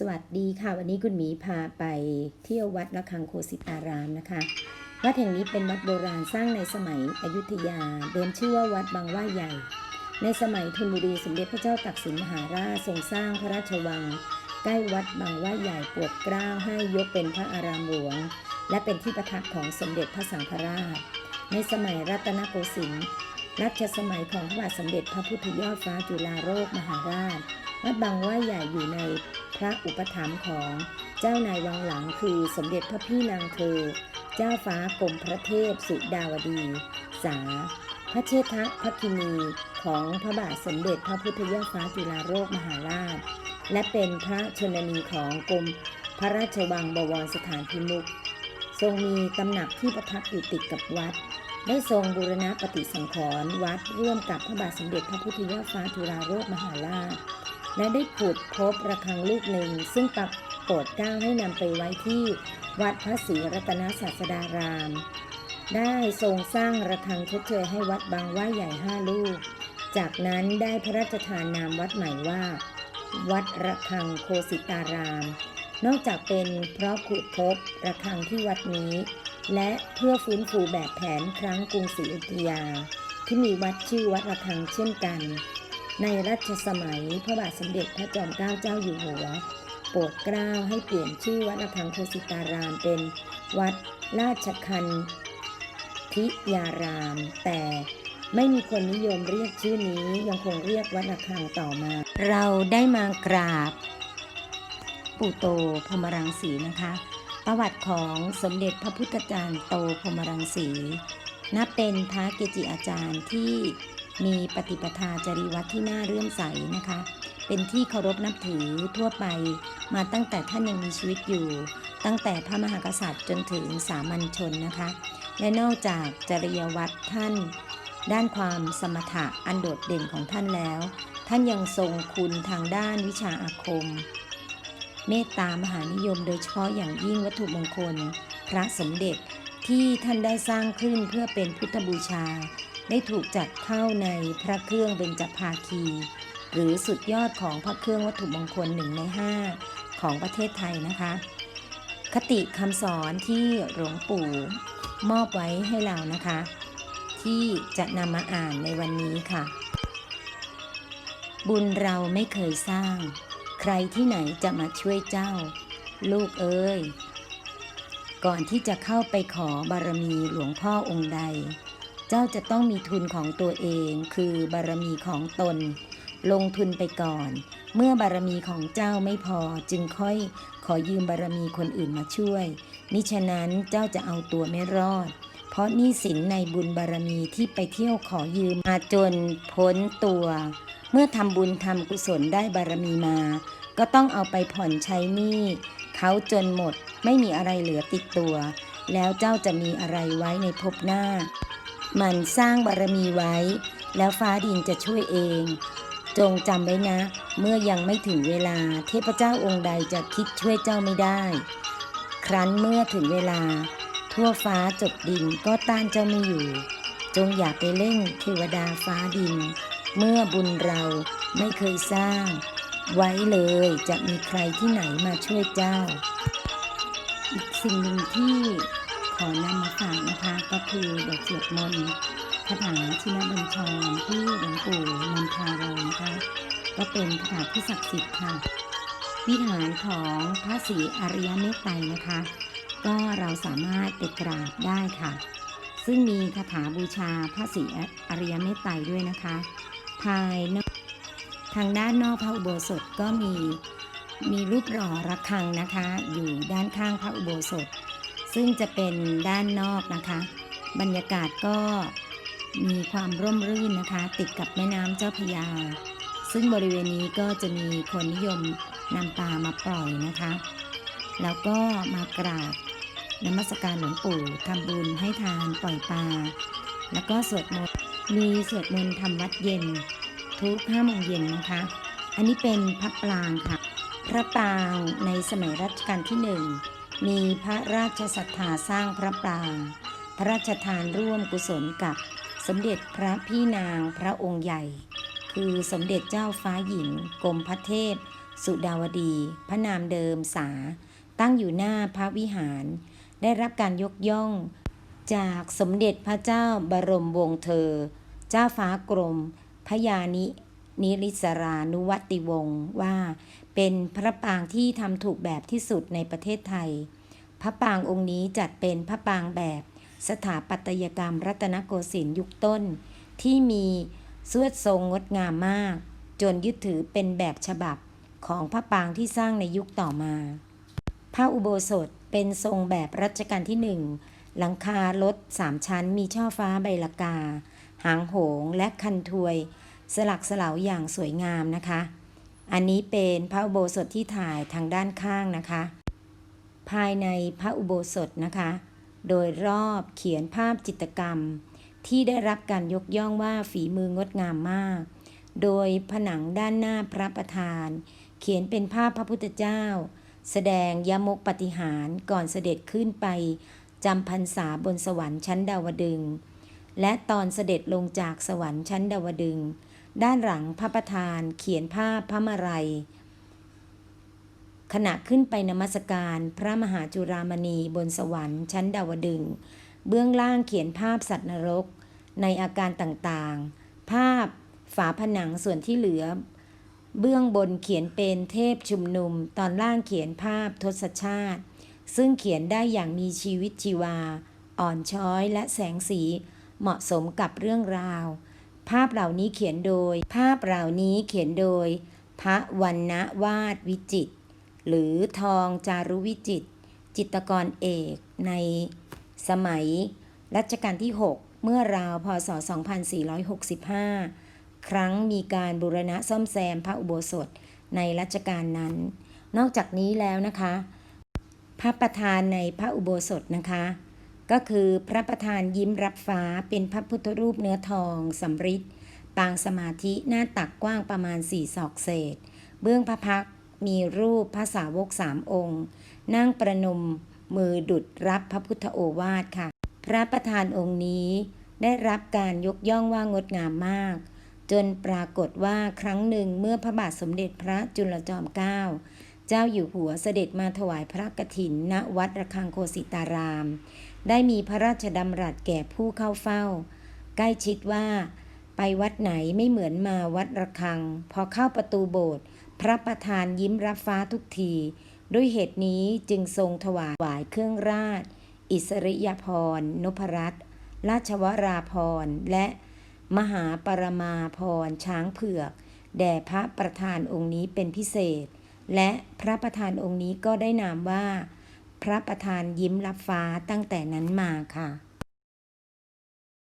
สวัสดีค่ะ วันนี้คุณหมีพาไปเที่ยววัดระฆังโคสิตารามนะคะ วัดแห่งนี้เป็นวัดโบราณสร้างในสมัยอยุธยา เดิมชื่อว่าวัดบางว่าใหญ่ ในสมัยธนบุรีสมเด็จพระเจ้าตากสินมหาราชทรงสร้างพระราชวัง ใกล้วัดบางว่าใหญ่ปรดกล้าวให้ยกเป็นพระอารามหลวง และเป็นที่ประทับของสมเด็จพระสังฆราช ในสมัยรัตนโกสินทร์รัชสมัยของพระบาทสมเด็จพระพุทธยอดฟ้าจุฬาโลกมหาราช วัดบางว่าใหญ่อยู่ใน พระอุปถัมภ์ของเจ้านายวังหลังคือสมเด็จพระพี่นางเธอ เจ้าฟ้ากรมพระเทพสุดาวดี สา พระเชษฐพระคินีของพระบาทสมเด็จพระพุทธยอดฟ้าจุฬาโลกมหาราช และเป็นพระชนนีของกรมพระราชวังบวรสถานพิมุขทรงมีตำหนักที่ประทับอยู่ติดกับวัด ได้ทรงบูรณะปฏิสังขรณ์วัดร่วมกับพระบาทสมเด็จพระพุทธยอดฟ้าจุฬาโลกมหาราช และได้ขุดพบระฆังลูกหนึ่ง ซึ่งปรากฏเกล้าให้นำไปไว้ที่วัดพระศรีรัตนศาสดาราม ได้ทรงสร้างระฆังชดเชยให้วัดบางว่าใหญ่ห้าลูก จากนั้นได้พระราชทานนามวัดใหม่ว่า วัดระฆังโคสิตาราม นอกจากเป็นเพราะขุดพบระฆังที่วัดนี้ และเพื่อฟื้นฟูแบบแผนครั้งกรุงศรีอยุธยา ที่มีวัดชื่อวัดระฆังเช่นกัน ในรัชสมัยพระบาทสมเด็จพระจอมเกล้าเจ้าอยู่หัว โปรดเกล้าให้เปลี่ยนชื่อวัดระฆังโคสิตารามเป็นวัดราชคันธิยาราม แต่ไม่มีคนนิยมเรียกชื่อนี้ยังคงเรียกวัดระฆังต่อมา เราได้มากราบ ปู่โตพมรังสีนะคะ ประวัติของสมเด็จพระพุทธจารย์โตพมรังสีนับเป็นพระเกจิอาจารย์ที่ มีปฏิปทาจริวัตรที่น่าเรื่อมใสนะคะ เป็นที่เคารพนับถือทั่วไป มาตั้งแต่ท่านยังมีชีวิตอยู่ ตั้งแต่พระมหากษัตริย์จนถึงสามัญชนนะคะ และนอกจากจริยวัตรท่าน ด้านความสมถะอันโดดเด่นของท่านแล้ว ท่านยังทรงคุณทางด้านวิชาอาคม เมตตามหานิยมโดยเฉพาะอย่างยิ่งวัตถุมงคล พระสมเด็จที่ท่านได้สร้างขึ้นเพื่อเป็นพุทธบูชา ได้ถูกจัดเข้าในพระเครื่องเบญจภาคี หรือสุดยอดของพระเครื่องวัตถุมงคลหนึ่งในห้าของประเทศไทยนะคะ คติคำสอนที่หลวงปู่มอบไว้ให้เรานะคะ ที่จะนำมาอ่านในวันนี้ค่ะ บุญเราไม่เคยสร้าง ใครที่ไหนจะมาช่วยเจ้า ลูกเอ้ยก่อนที่จะเข้าไปขอบารมีหลวงพ่อองค์ใด เจ้าจะต้องมีทุนของตัวเองคือบารมีของตน ลงทุนไปก่อน เมื่อบารมีของเจ้าไม่พอจึงค่อยขอยืมบารมีคนอื่นมาช่วย มิฉะนั้นเจ้าจะเอาตัวไม่รอด เพราะนี้สินในบุญบารมีที่ไปเที่ยวขอยืมมาจนพ้นตัว เมื่อทำบุญทำกุศลได้บารมีมา ก็ต้องเอาไปผ่อนใช้หนี้เขาจนหมดไม่มีอะไรเหลือติดตัว แล้วเจ้าจะมีอะไรไว้ในภพหน้า มันสร้างบารมีไว้ แล้วฟ้าดินจะช่วยเอง จงจำไว้นะ เมื่อยังไม่ถึงเวลา เทพเจ้าองค์ใดจะคิดช่วยเจ้าไม่ได้ ครั้นเมื่อถึงเวลา ทั่วฟ้าจดดินก็ต้านเจ้าไม่อยู่ จงอย่าไปเร่งเทวดาฟ้าดิน เมื่อบุญเราไม่เคยสร้าง ไว้เลยจะมีใครที่ไหนมาช่วยเจ้า อีกสิ่งหนึ่งที่ ขอนำมาฝากนะคะ ก็คือบทสวดมนต์คาถาชินบัญชรที่หลวงปู่นำพาเรานะคะ ก็เป็นคาถาที่ศักดิ์สิทธิ์ค่ะ วิหารของพระศรีอริยเมตไตรนะคะ ก็เราสามารถไปกราบได้ค่ะ ซึ่งมีคาถาบูชาพระศรีอริยเมตไตรด้วยนะคะ ภายนอกทางด้านนอกพระอุโบสถก็มีมีรูปหล่อระฆังนะคะ อยู่ด้านข้างพระอุโบสถ ซึ่งจะเป็นด้านนอกนะคะ บรรยากาศก็มีความร่มรื่นนะคะ ติดกับแม่น้ำเจ้าพยา ซึ่งบริเวณนี้ก็จะมีคนนิยมนำปลามาปล่อยนะคะ แล้วก็มากราบนมัสการหลวงปู่ทำบุญให้ทานปล่อยปลา แล้วก็สวดมนต์มีสวดมนต์ทำวัดเย็น ทุกห้าโมงเย็นนะคะ อันนี้เป็นพระปรางค่ะ พระปรางในสมัยรัชกาลที่หนึ่ง มีพระราชศรัทธาสร้างพระปราง พระราชทานร่วมกุศลกับสมเด็จพระพี่นางพระองค์ใหญ่ คือสมเด็จเจ้าฟ้าหญิงกรมพระเทพ สุดาวดี พระนามเดิมสา ตั้งอยู่หน้าพระวิหาร ได้รับการยกย่อง จากสมเด็จพระเจ้าบรมวงศ์เธอ เจ้าฟ้ากรมพระยานินิริศรานุวัติวงศ์ว่า เป็นพระปางที่ทำถูกแบบที่สุดในประเทศไทย พระปางองค์นี้จัดเป็นพระปางแบบสถาปัตยกรรมรัตนโกสินทร์ยุคต้น ที่มีสวดทรงงดงามมาก จนยึดถือเป็นแบบฉบับของพระปางที่สร้างในยุคต่อมา พระอุโบสถเป็นทรงแบบรัชกาลที่หนึ่งหลังคารถสามชั้นมีช่อฟ้าใบละกา หางโหงและคันทวย สลักสลาวอย่างสวยงามนะคะ อันนี้เป็นพระอุโบสถที่ถ่ายทางด้านข้างนะคะ ภายในพระอุโบสถนะคะ โดยรอบเขียนภาพจิตรกรรม ที่ได้รับการยกย่องว่าฝีมืองดงามมาก โดยผนังด้านหน้าพระประธาน เขียนเป็นภาพพระพุทธเจ้า แสดงยมกปฏิหารก่อนเสด็จขึ้นไปจำพรรษาบนสวรรค์ชั้นดาวดึง และตอนเสด็จลงจากสวรรค์ชั้นดาวดึง ด้านหลังพระประธานเขียนภาพพระมาลัย ขณะขึ้นไปนมัสการพระมหาจุรามณีบนสวรรค์ชั้นดาวดึง เบื้องล่างเขียนภาพสัตว์นรก ในอาการต่างๆ ภาพฝาผนังส่วนที่เหลือ เบื้องบนเขียนเป็นเทพชุมนุม ตอนล่างเขียนภาพทศชาติ ซึ่งเขียนได้อย่างมีชีวิตชีวา อ่อนช้อยและแสงสีเหมาะสมกับเรื่องราว ภาพเหล่านี้เขียนโดย ภาพเหล่านี้เขียนโดย พระวันณวาดวิจิต หรือทองจารุวิจิต จิตรกรเอกในสมัยรัชกาลที่ 6 เมื่อราวพศ 2465 ครั้งมีการบูรณะซ่อมแซมพระอุโบสถในรัชกาลนั้น นอกจากนี้แล้วนะคะ พระประธานในพระอุโบสถนะคะ ก็คือพระประธานยิ้มรับฟ้าเป็นพระพุทธรูปเนื้อทองสำริดปางสมาธิหน้าตักกว้างประมาณสี่ศอกเศษ เบื้องพระพักมีรูปพระสาวกสามองค์ นั่งประนมมือดุดรับพระพุทธโอวาทค่ะ พระประธานองค์นี้ได้รับการยกย่องว่างดงามมาก จนปรากฏว่าครั้งหนึ่งเมื่อพระบาทสมเด็จพระจุลจอมเกล้าเจ้าอยู่หัวเสด็จมาถวายพระกฐินณวัดระฆังโคสิตาราม ได้มีพระราชดำรัสแก่ผู้เข้าเฝ้า ใกล้ชิดว่า ไปวัดไหนไม่เหมือนมาวัดระฆัง พอเข้าประตูโบสถ์พระประธานยิ้มรับฟ้าทุกที ด้วยเหตุนี้จึงทรงถวายเครื่องราช อิสริยาภรนพรัตน์ราชวราภรและมหาปรมาภรณ์ช้างเผือก แด่พระประธานองค์นี้เป็นพิเศษ และพระประธานองค์นี้ก็ได้นามว่า พระประธานยิ้มรับฟ้าตั้งแต่นั้นมาค่ะ